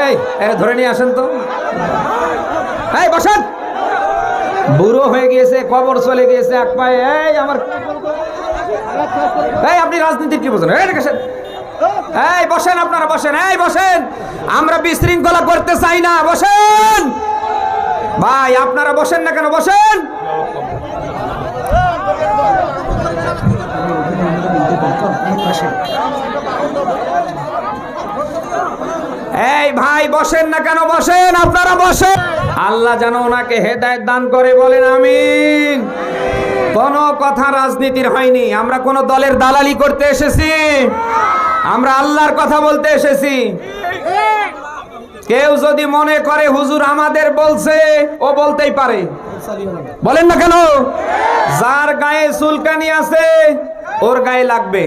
এই ধরে নিয়ে আসেন তো। এই, বসেন। বুড়ো হয়ে গিয়েছে, কবর চলে গিয়েছে, এক পায়ে। এই, আমার এই, আপনি রাজনীতির কি বোঝেন? এই, বসেন আপনারা, বসেন। এই, বসেন। আমরা বিশৃঙ্খলা করতে চাই না, বসেন। ভাই, আপনারা বসেন না কেন? বসেন এই ভাই বসেন না কেন? বসেন, আপনারা বসেন। আল্লাহ যেন ওনাকে হেদায়ত দান করে বলেন, আমিন। কোন কথা রাজনীতির হয়নি। আমরা কোন দলের দালালি করতে এসেছি। আমরা আল্লাহর কথা বলতে এসেছি। কেউ যদি মনে করে হুজুর আমাদের বলছে, ও বলতেই পারে। বলেন না কেন? যার গায়ে চুলকানি আছে, ওর গায়ে লাগবে।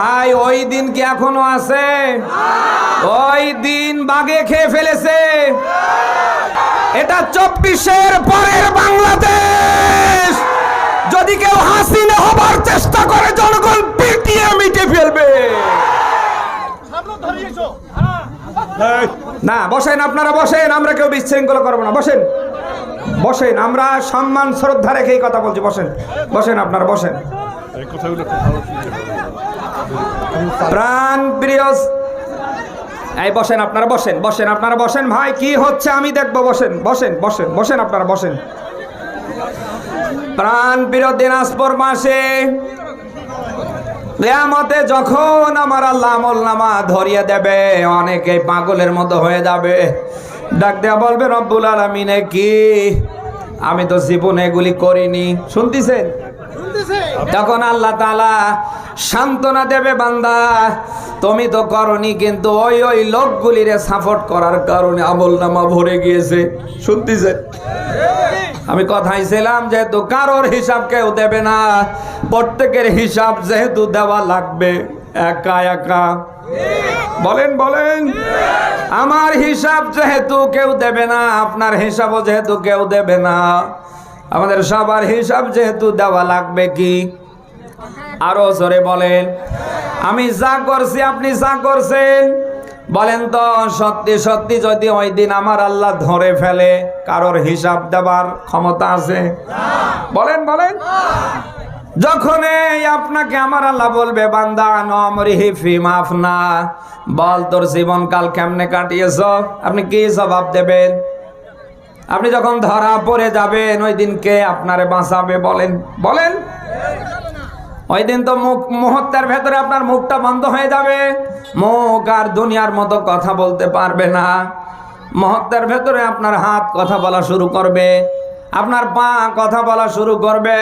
ভাই, ওই দিন কি এখনও আছে? ওই দিন বাগে খেয়ে ফেলেছে। এটা চব্বিশের পরের বাংলাদেশ। যদি কেউ হাসিনা হবার চেষ্টা করে, জনগণ পিটিয়ে মিটে ফেলবে। না, বসেন, আপনারা বসেন, আমরা কেউ বিশৃঙ্খলা করব না। বসেন। বসেন, আমরা সম্মান, শ্রদ্ধা রেখেই কথা বলছি। বসেন। বসেন, আপনারা বসেন। কথাগুলো প্রাণ প্রিয় এই বসেন আপনারা বসেন বসেন আপনারা বসেন। ভাই কি হচ্ছে? আমি দেখব বসেন বসেন বসেন বসেন আপনারা বসেন। প্রাণ প্রিয় দিনাজপুর মাসে কেয়ামতে যখন আমার আল্লাহ আমল নামা ধরিয়ে দেবে অনেকে পাগলের মতো হয়ে যাবে। ডাক দেয়া বলবে রব্বুল আলমিনে কি? আমি তো জীবনে এগুলি করিনি। শুনতেছেন? তখন আল্লাহ তালা সান্ত্বনা দেবে বান্দা। তুমি তো করনি, কিন্তু ওই ওই লোকগুলিরে সাপোর্ট করার কারণে আমল নামা ভরে গিয়েছে। শুনতেছেন আমি কথাই ছিলাম যেহেতু কারোর হিসাব কেউ দেবে না, প্রত্যেকের হিসাব যেহেতু দেওয়া লাগবে, একা একা। বলেন বলেন। আমার হিসাব যেহেতু কেউ দেবে না, আপনার হিসাবও যেহেতু কেউ দেবে না, আমাদের সবার হিসাব যেহেতু দেওয়া লাগবে কি? আরও জোরে বলেন। আমি যা করছি, আপনি যা করছেন। বলেন তো, সত্যি সত্যি যদি ওই দিন আমার আল্লাহ ধরে ফেলে, কারোর হিসাব দেবার ক্ষমতা আছে? বলেন বলেন। যখন আপনাকে আমার আল্লাহ বলবে, বান্দা নমরিহি ফি মাফনা বল, তোর জীবনকাল কেমনে কাটিয়েছ? আপনি কি জবাব দেবেন? আপনি যখন ধরা পড়ে যাবেন, ওই দিন কে আপনারে বাঁচাবে বলেন? বলেন। ওই দিন তো মুখ, মুহূর্তের ভেতরে আপনার মুখটা বন্ধ হয়ে যাবে। মুখ আর দুনিয়ার মতো কথা বলতে পারবে না। মুহূর্তের ভেতরে আপনার হাত কথা বলা শুরু করবে। আপনার পা কথা বলা শুরু করবে।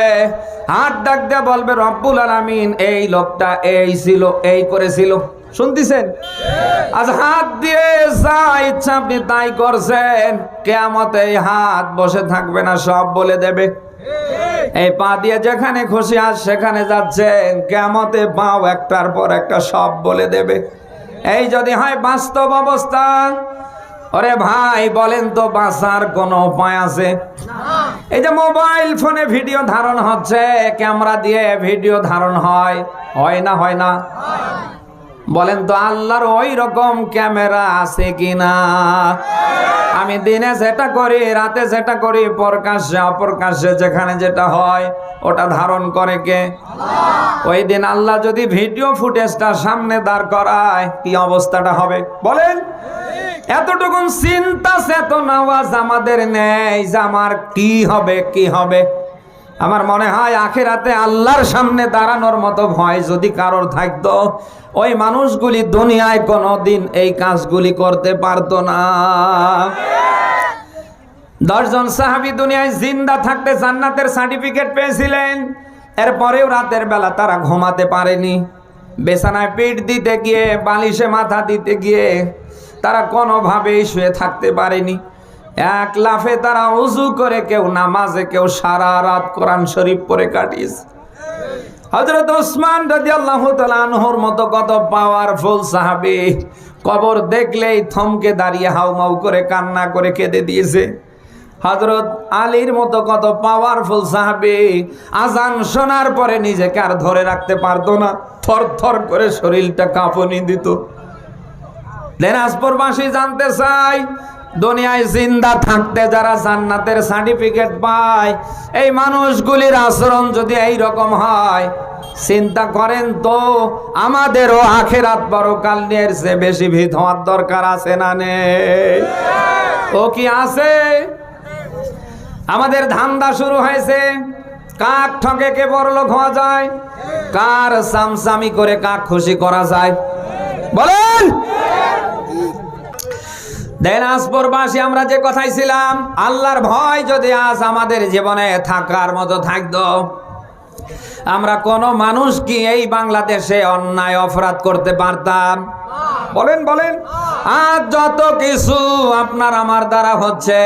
হাত ডাক দিয়ে বলবে, রব্বুল আলামিন, এই লোকটা এই ছিল, এই করেছিল। শুনতেছেন? আজ হাত দিয়ে যা ইচ্ছা আপনি তাই করছেন। কেয়ামতে এই হাত বসে থাকবে না, সব বলে দেবে। এই পা দিয়ে যেখানে খুশি আজ সেখানে যাচ্ছেন কেমতে পাও একটার পর একটা সব বলে দেবে। এই যদি হয় বাস্তব অবস্থা। ওরে ভাই, বলেন তো বাঁচার কোনো উপায় আছে? এই যে মোবাইল ফোনে ভিডিও ধারণ হচ্ছে, ক্যামেরা দিয়ে ভিডিও ধারণ হয় হয় না হয় না? বলেন তো আল্লাহর ওই রকম ক্যামেরা আছে কিনা? আমি দিনে যেটা করি রাতে যেটা করি প্রকাশ্যে অপ্রকাশ্যে যেখানে যেটা হয় ওটা ধারণ করে কে? ওই দিন আল্লাহ যদি ভিডিও ফুটেজটা সামনে দাঁড় করায় কি অবস্থাটা হবে? বলেন। এতটুকুন চিন্তা চেতনা আওয়াজ আমাদের নেই যে আমার কি হবে কি হবে? আমার মনে হয় আখেরাতে আল্লাহর সামনে দাঁড়ানোর মতো ভয় যদি কারোর থাকত, ওই মানুষগুলি দুনিয়ায় কোনোদিন এই কাজগুলি করতে পারতো না। দশজন সাহাবি দুনিয়ায় জিন্দা থাকতে জান্নাতের সার্টিফিকেট পেয়েছিলেন। এরপরেও রাতের বেলা তারা ঘুমাতে পারেনি। বেছানায় পিঠ দিতে গিয়ে, বালিশে মাথা দিতে গিয়ে তারা কোনোভাবেই শুয়ে থাকতে পারেনি। এক লাফে তারা উজু করে কেউ নামাজে, কেউ সারা রাত কোরআন শরীফ পরে কাটিয়েছে। হজরত ওসমান রাজি আল্লাহ আনহর মতো কত পাওয়ারফুল সাহাবি। কবর দেখলেই থমকে দাঁড়িয়ে হাউমাউ করে, কান্না করে কেঁদে দিয়েছে। হজরত আলীর মতো কত পাওয়ারফুল সাহাবি। আজান শোনার পরে নিজেকে আর ধরে রাখতে পারতো না। থর থর করে শরীরটা কাঁপুনি দিত। দিনাজপুরবাসী জানতে চাই দুনিয়ায় জিন্দা থাকতে যারা জান্নাতের সার্টিফিকেট পায়, এই মানুষগুলির আচরণ যদি এই রকম হয়, চিন্তা করেন তো, আমাদেরও আখেরাত পরকাল নিয়ে এর চেয়ে বেশি ভীত হওয়ার দরকার আছে না নেই ও কি আছে? আমাদের ধান্দা শুরু হয়েছে, কাক ঠকে কে বড় লোক হওয়া যায়? কার সামসামি করে কাক খুশি করা যায়? বলেন! দিনাজপুরবাসী আমরা যে কথাই ছিলাম, আল্লাহর ভয় যদি আজ আমাদের জীবনে থাকার মতো থাকতো, আমরা কোনো মানুষ কি এই বাংলাদেশে অন্যায় অপরাধ করতে পারতাম? বলেন বলেন। আজ যত কিছু আপনার আমার দ্বারা হচ্ছে,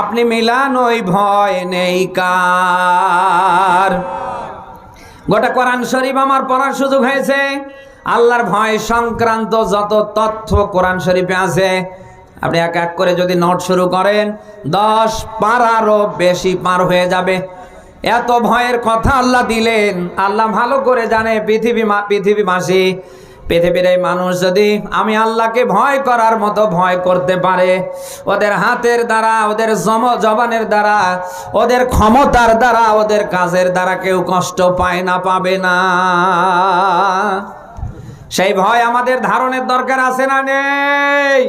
আপনি মিলান ওই ভয় নেই কার। গোটা কোরআন শরীফ আমার পড়ার সুযোগ হয়েছে। আল্লাহর ভয় সংক্রান্ত যত তথ্য কোরআন শরীফে আছে আপনি এক এক করে যদি নোট শুরু করেন, দশ পারারও বেশি পার হয়ে যাবে। এত ভয়ের কথা আল্লাহ দিলেন। আল্লাহ ভালো করে জানে পৃথিবী পৃথিবীবাসী। পৃথিবীর এই মানুষ যদি আমি আল্লাহকে ভয় করার মতো ভয় করতে পারে, ওদের হাতের দ্বারা, ওদের জম জবানের দ্বারা, ওদের ক্ষমতার দ্বারা, ওদের কাজের দ্বারা কেউ কষ্ট পায় না, পাবে না। সেই ভয় আমাদের ধারণের দরকার আছে না নেই?